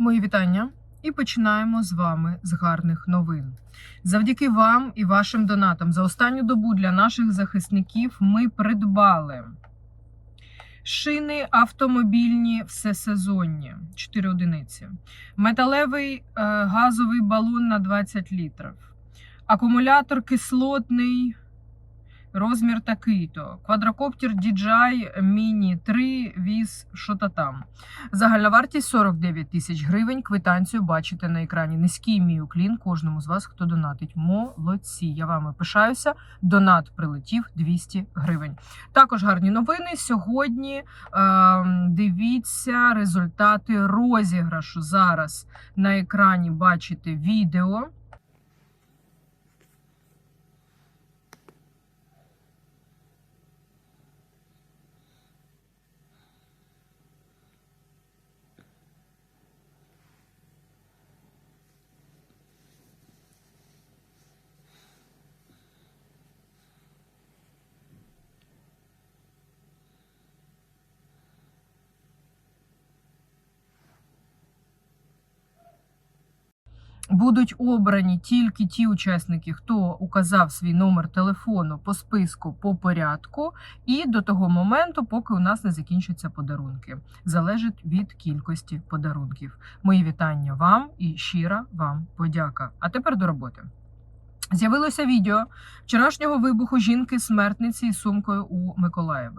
Мої вітання. І починаємо з вами з гарних новин. Завдяки вам і вашим донатам за останню добу для наших захисників ми придбали шини автомобільні всесезонні 4 одиниці, металевий е, газовий балон на 20 літрів, акумулятор кислотний. Розмір такий-то. Квадрокоптер DJI Mini 3 віз що-то там. Загальна вартість 49 тисяч гривень. Квитанцію бачите на екрані. Низький мій уклін кожному з вас, хто донатить. Молодці. Я вами пишаюся. Донат прилетів 200 гривень. Також гарні новини. Сьогодні е, дивіться результати розіграшу. Зараз на екрані бачите відео. Будуть обрані тільки ті учасники, хто указав свій номер телефону по списку по порядку, і до того моменту, поки у нас не закінчаться подарунки. Залежить від кількості подарунків. Мої вітання вам і щира вам подяка. А тепер до роботи. З'явилося відео вчорашнього вибуху жінки-смертниці із сумкою у Миколаєві.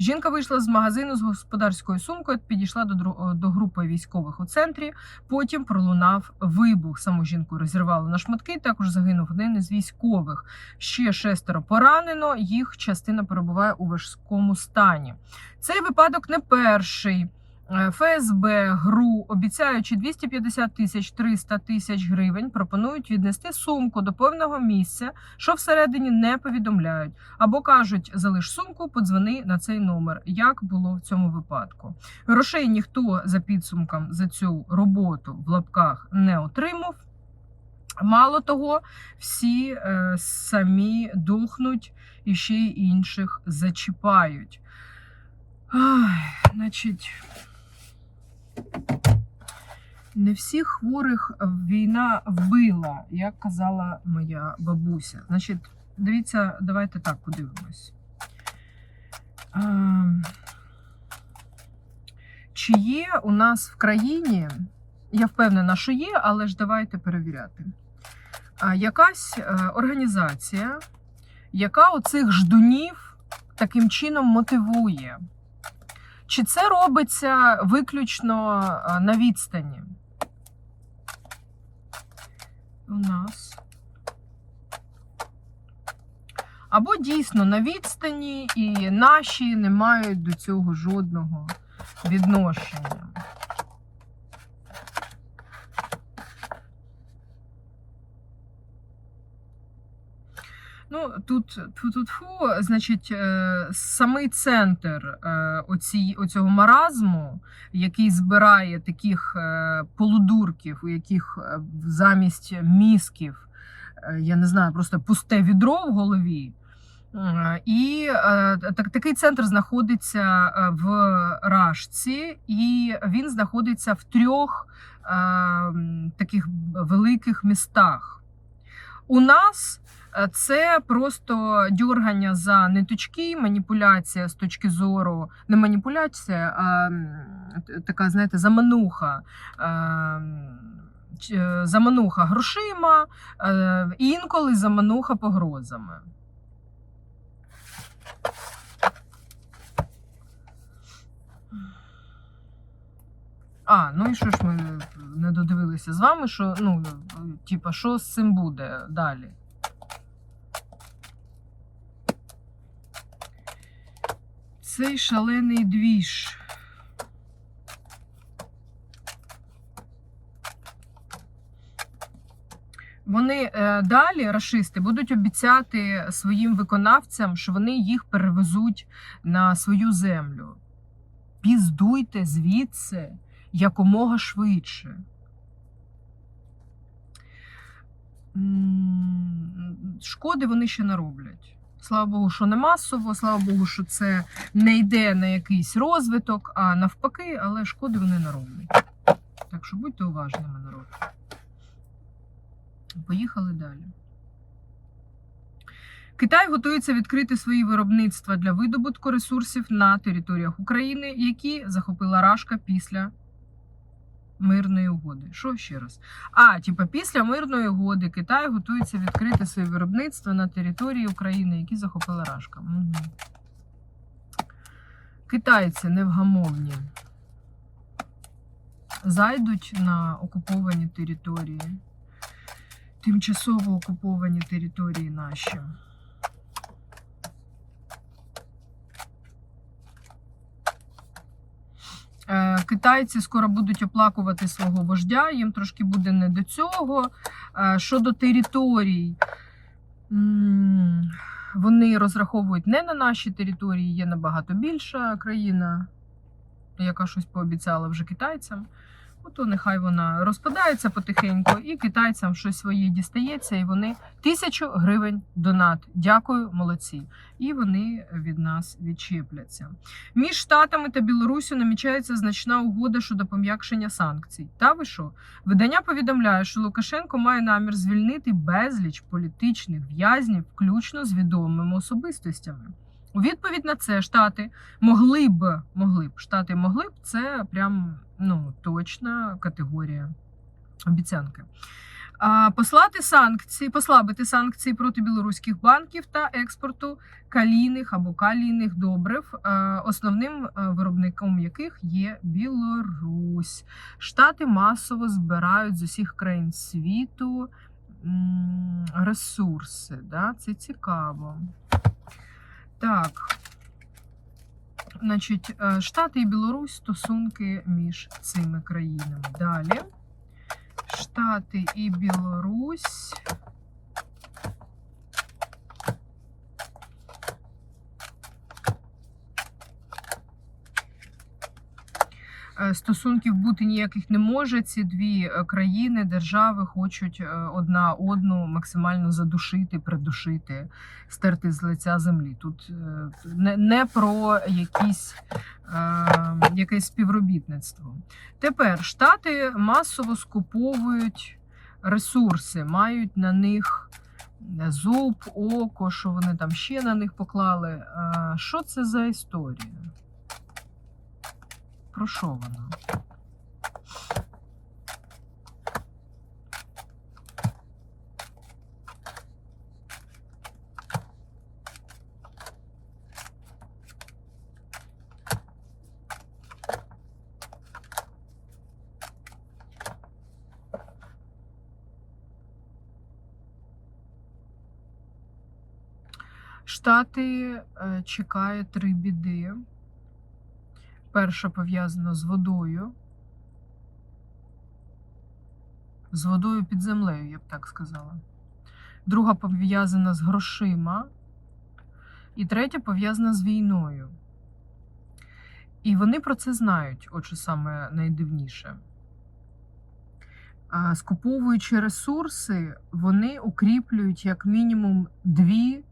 Жінка вийшла з магазину з господарською сумкою, підійшла до, дру- до групи військових у центрі. Потім пролунав вибух. Саму жінку розірвало на шматки. Також загинув один із військових. Ще шестеро поранено. Їх частина перебуває у важкому стані. Цей випадок не перший. Е, ФСБ, ГРУ, обіцяючи 250 тисяч 300 тисяч гривень, пропонують віднести сумку до певного місця, що всередині не повідомляють, або кажуть, залиш сумку, подзвони на цей номер, як було в цьому випадку. Грошей ніхто за підсумком за цю роботу в лапках не отримав. Мало того, всі е, самі дохнуть і ще й інших зачіпають. Ай, значить, не всіх хворих війна вбила, як казала моя бабуся. Значить, дивіться, давайте так подивимось. Чи є у нас в країні, я впевнена, що є, але ж давайте перевіряти. Якась е, організація, яка оцих ждунів таким чином мотивує. Чи це робиться виключно на відстані? У нас. Або дійсно на відстані, і наші не мають до цього жодного відношення. Ну, тут -тьфу, значить, е, самий центр е, оці, оцього маразму, який збирає таких е, полудурків, у яких замість мізків, я не знаю, просто пусте відро в голові. І так, такий центр знаходиться в Рашці, і він знаходиться в трьох таких великих містах. У нас Е, Це просто дьоргання за ниточки, маніпуляція з точки зору, не маніпуляція, а така, знаєте, замануха. е, е, Замануха грошима, інколи замануха погрозами. А, ну і що ж ми не додивилися з вами, що ну, типа, що з цим буде далі? Цей шалений двіж. Вони е, далі, рашисти, будуть обіцяти своїм виконавцям, що вони їх перевезуть на свою землю. Піздуйте звідси якомога швидше. Шкоди вони ще нароблять. Слава Богу, що не масово, слава Богу, що це не йде на якийсь розвиток, а навпаки, але шкоди вони нароблять. Так Так що будьте уважними, народ. Поїхали далі. Китай готується відкрити свої виробництва для видобутку ресурсів на територіях України, які захопила Рашка після мирної угоди. Що ще раз? А, типа, після мирної угоди Китай готується відкрити своє виробництво на території України, які захопила Рашка. Угу. Китайці невгамовні. Зайдуть на окуповані території, тимчасово окуповані території наші. Е, Китайці скоро будуть оплакувати свого вождя, їм трошки буде не до цього. Е, Щодо територій, вони розраховують не на наші території, є набагато більша країна, яка щось пообіцяла вже китайцям. Ото нехай вона розпадається потихеньку, і китайцям щось своє дістається, і вони тисячу гривень донат. Дякую, молодці. І вони від нас відчіпляться. Між Штатами та Білоруссю намічається значна угода щодо пом'якшення санкцій. Та ви що? Видання повідомляє, що Лукашенко має намір звільнити безліч політичних в'язнів, включно з відомими особистостями. У відповідь на це штати могли б могли б штати могли б це прям ну точна категорія обіцянки. Послати санкції, послабити санкції проти білоруських банків та експорту калійних або калійних добрив, е, основним е, виробником яких є Білорусь. Штати масово збирають з усіх країн світу ресурси. Да? Це цікаво. Так. Значить, е, Штати і Білорусь стосунки між цими країнами. Далі. Штати і Білорусь. Стосунків бути ніяких не може. Ці дві е, країни, держави хочуть е, одна одну максимально задушити, придушити, стерти з лиця землі. Тут е, не, не про якісь, е, якесь співробітництво. Тепер Штати масово скуповують ресурси, мають на них зуб, око, що вони там ще на них поклали. Е, Що це за історія? Про що вона? Штати е, чекає три біди. Перша пов'язана з водою. З водою під землею, я б так сказала. Друга пов'язана з грошима. І третя пов'язана з війною. І вони про це знають, от що саме найдивніше. Скуповуючи ресурси, вони укріплюють як мінімум дві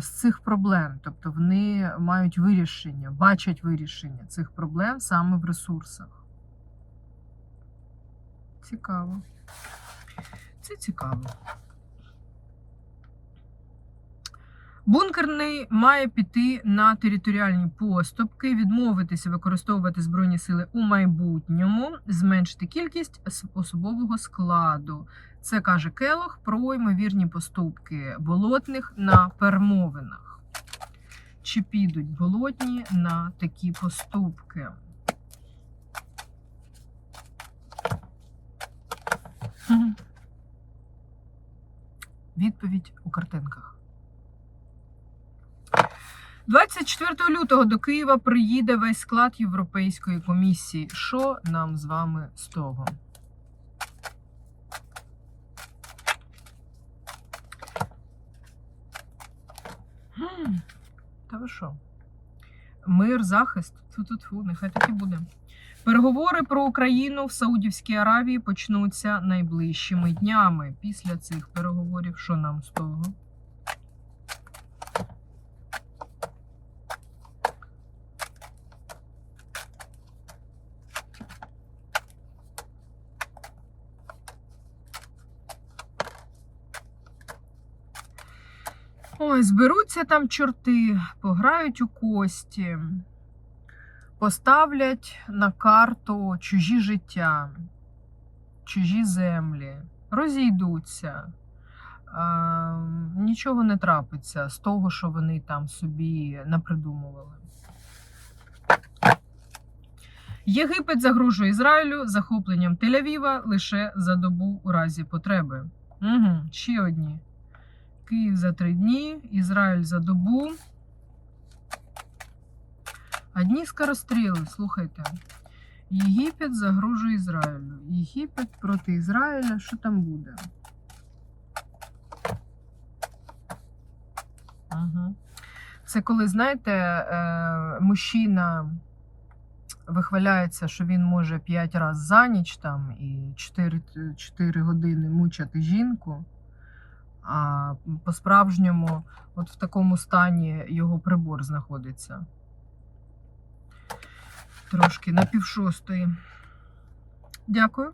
з цих проблем. Тобто вони мають вирішення, бачать вирішення цих проблем саме в ресурсах. Цікаво. Це цікаво. Бункерний має піти на територіальні поступки, відмовитися використовувати збройні сили у майбутньому, зменшити кількість особового складу. Це каже Келох про ймовірні поступки болотних на перемовинах. Чи підуть болотні на такі поступки? Відповідь у картинках. 24 лютого до Києва приїде весь склад Європейської комісії. Що нам з вами з того? Та ви що? Мир, захист. Ту-ту-ту, нехай так і буде. Переговори про Україну в Саудівській Аравії почнуться найближчими днями. Після цих переговорів, що нам з того? Ой, зберуться там чорти, пограють у кості, поставлять на карту чужі життя, чужі землі, розійдуться. А, нічого не трапиться з того, що вони там собі напридумували. Єгипет загрожує Ізраїлю захопленням Тель-Авіва лише за добу у разі потреби. Угу, ще одні. Київ за три дні, Ізраїль за добу. Одні скоростріли, слухайте. Єгипет загрожує Ізраїлю. Єгипет проти Ізраїля. Що там буде? Угу. Це коли, знаєте, е, мужчина вихваляється, що він може 5 разів за ніч там і 4, 4 години мучати жінку. А по-справжньому, от в такому стані його прибор знаходиться. Трошки на півшостої. Дякую.